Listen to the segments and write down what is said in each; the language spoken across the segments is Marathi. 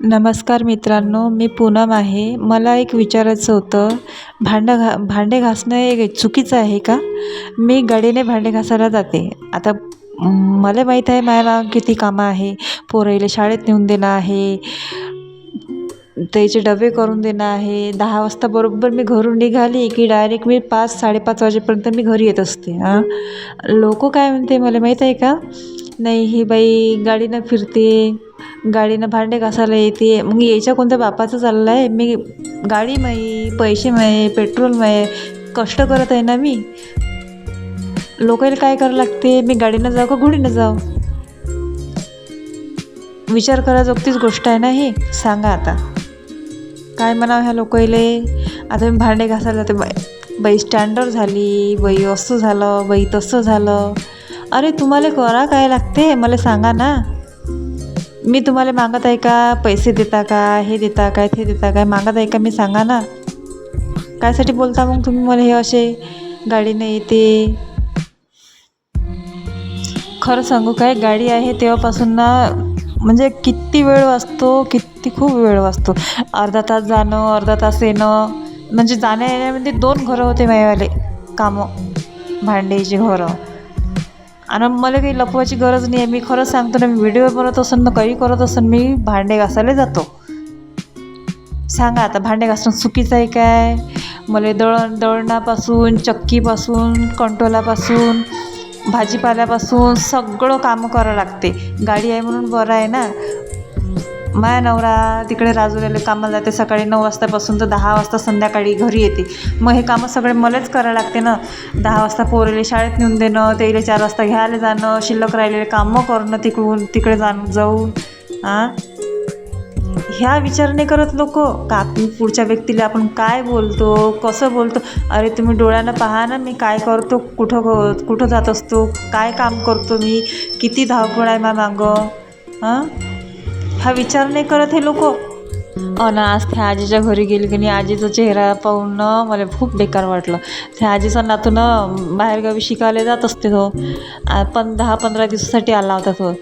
नमस्कार मित्रांनो मी पूनम आहे. मला एक विचारायचं होतं भांडं घा भांडे घासणं हे चुकीचं आहे का? मी गाडीने भांडे घासायला जाते. आता मला माहीत आहे मला किती कामं आहे. पोराइले शाळेत नेऊन देणं आहे. त्याचे डबे करून देणं आहे. दहा वाजता बरोबर मी घरून निघाली की डायरेक्ट मी पाच साडेपाच वाजेपर्यंत मी घरी येत असते. हां लोक काय म्हणते मला माहीत आहे का? नाही ही बाई गाडीनं फिरते. गाडीनं भांडे घासायला येते. मग याच्या कोणत्या बापाचं चाललं आहे? मी गाडी माही पैसे माही पेट्रोल माही कष्ट करत आहे ना मी? लोकायला काय करावं लागते? मी गाडीनं जाऊ का घोडीनं जाऊ? विचार कराजोगतीच गोष्ट आहे ना ही. सांगा आता. काय म्हणावं ह्या लोकाईले आता मी भांडे घासायला जाते. बाई बाई स्टँडर्ड झाली बाई असं झालं बाई तसं झालं. अरे तुम्हाला करा काय लागते? मला सांगा ना. मी तुम्हाला मागत आहे का? पैसे देता का? हे देता काय ते देता काय मागत आहे का? मी सांगा ना. कायसाठी बोलता मग तुम्ही मला हे असे? गाडीने येते. खरं सांगू काय? गाडी आहे तेव्हापासून ना म्हणजे किती वेळ वाचतो किती खूप वेळ वाचतो. अर्धा तास जाणं अर्धा तास येणं म्हणजे जाण्या येण्यामध्ये दोन घरं होते माझ्यावाले. कामं. भांडेची घरं. आणि मला काही लपवायची गरज नाही आहे. मी खरंच सांगतो ना मी व्हिडिओ बनवत असेल ना काही करत असेल मी भांडे घासायला जातो. सांगा आता भांडे घासणं चुकीचं आहे काय? मला दळण दळणापासून चक्कीपासून कंटोलापासून भाजीपाल्यापासून सगळं कामं करावं लागते. गाडी आहे म्हणून बरं आहे ना. माय नवरा तिकडे राजुऱ्याला कामाला जाते सकाळी नऊ वाजतापासून तर दहा वाजता संध्याकाळी घरी येते. मग हे कामं सगळे मलाच करावं लागते ना. दहा वाजता पोरेले शाळेत नेऊन देणं तेले चार वाजता घ्यायला जाणं शिल्लक राहिलेले कामं करणं तिकडून तिकडे जाणं जाऊन हां ह्या विचार नाही करत लोक का पुढच्या व्यक्तीला आपण काय बोलतो कसं बोलतो? अरे तुम्ही डोळ्यानं पहा ना मी काय करतो कुठं कुठं जात असतो काय काम करतो मी किती धावपळ आहे मा मागं हां हा विचार नाही करत हे लोक. अन आज त्या आजीच्या घरी गेली की नाही आजीचा चेहरा पाहून मला खूप बेकार वाटलं. त्या आजीचा नातून बाहेरगावी शिकायला जात असते तो. पण दहा पंधरा दिवसासाठी आला होता तो.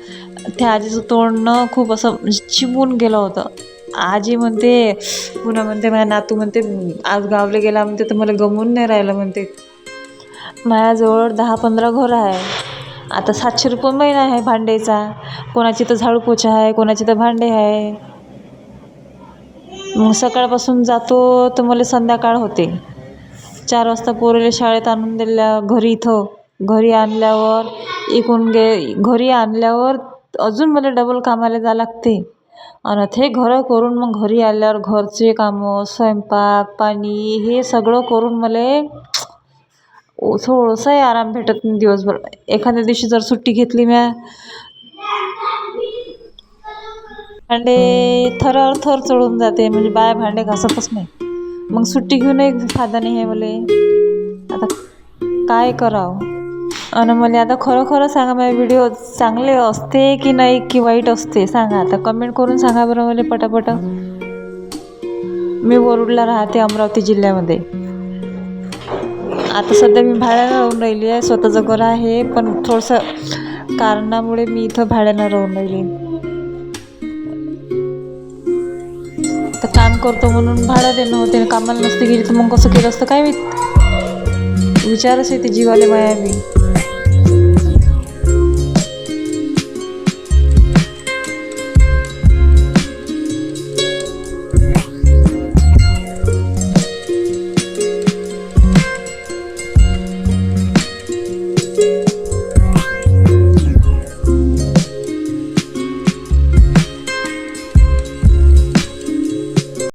त्या आजीचं तोंडनं खूप असं म्हणजे चिमून गेलं होतं. आजी म्हणते पुन्हा म्हणते माझ्या नातू म्हणते आज गावले गेला म्हणते तर मला गमून नाही राहिलं म्हणते. माझ्याजवळ दहा पंधरा घर आहे. आता सातशे रुपये महिना आहे भांडेचा. कोणाची तर झाडू पोछा आहे कोणाची तर भांडे आहे. मग सकाळपासून जातो तर मला संध्याकाळ होते. चार वाजता पोरेला शाळेत आणून दिल्या घरी इथं. घरी आणल्यावर इकून गे घरी आणल्यावर अजून मला डबल कामाला जावं लागते. आणि ते घरं करून मग घरी आल्यावर घरचे कामं स्वयंपाक पाणी हे सगळं करून मला थोडंसंही आराम भेटत नाही दिवसभर. एखाद्या दिवशी जर सुट्टी घेतली म्या. भांडे थरावर थर चढून जाते म्हणजे बाया भांडे घासतच नाही. मग सुट्टी घेऊनही फायदा नाही आहे मला. आता काय करावं? आणि मला आता खरं खरं सांगा माझे व्हिडिओ चांगले असते की नाही की वाईट असते सांगा. आता कमेंट करून सांगा बरं मला पटापट. मी वरुडला राहते अमरावती जिल्ह्यामध्ये. आता सध्या मी भाड्यानं राहून राहिली आहे. स्वतःचं घर आहे पण थोडंसं कारणामुळे मी इथं भाड्यानं राहून राहिली. तर काम करतो म्हणून भाडं देणं होते कामाला नसते गेली तर मग कसं केलं असतं काय मी विचारच येते जीवाले माया मी